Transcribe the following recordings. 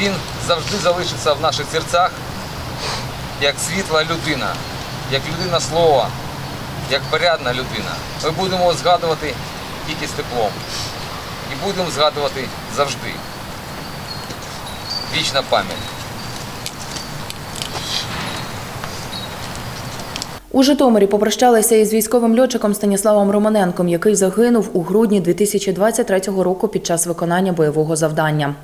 Він завжди залишиться в наших серцях як світла людина, як людина слова, як порядна людина. Ми будемо згадувати тільки з теплом. І будемо згадувати завжди. Вічна пам'ять. У Житомирі попрощалися із військовим льотчиком Станіславом Романенком, який загинув у грудні 2023 року під час виконання бойового завдання.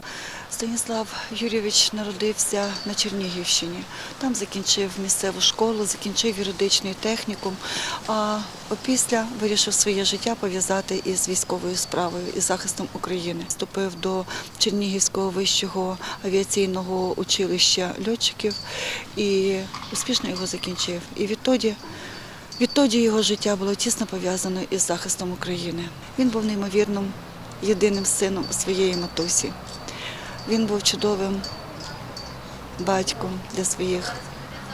Станіслав Юрійович народився на Чернігівщині. Там закінчив місцеву школу, закінчив юридичний технікум. А опісля вирішив своє життя пов'язати із військовою справою і захистом України. Вступив до Чернігівського вищого авіаційного училища льотчиків і успішно його закінчив. І відтоді Відтоді його життя було тісно пов'язано із захистом України. Він був неймовірним єдиним сином своєї матусі. Він був чудовим батьком для своїх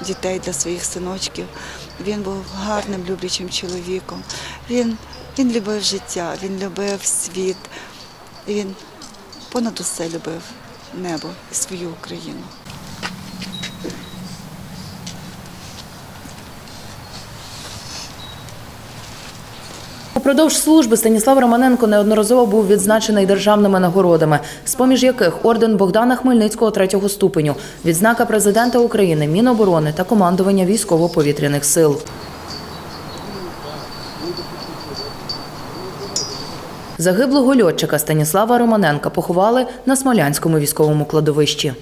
дітей, для своїх синочків. Він був гарним, люблячим чоловіком. Він, він любив життя, він любив світ. Він понад усе любив небо і свою Україну. Упродовж служби Станіслав Романенко неодноразово був відзначений державними нагородами, з-поміж яких орден Богдана Хмельницького третього ступеню, відзнака президента України, Міноборони та командування військово-повітряних сил. Загиблого льотчика Станіслава Романенка поховали на Смолянському військовому кладовищі.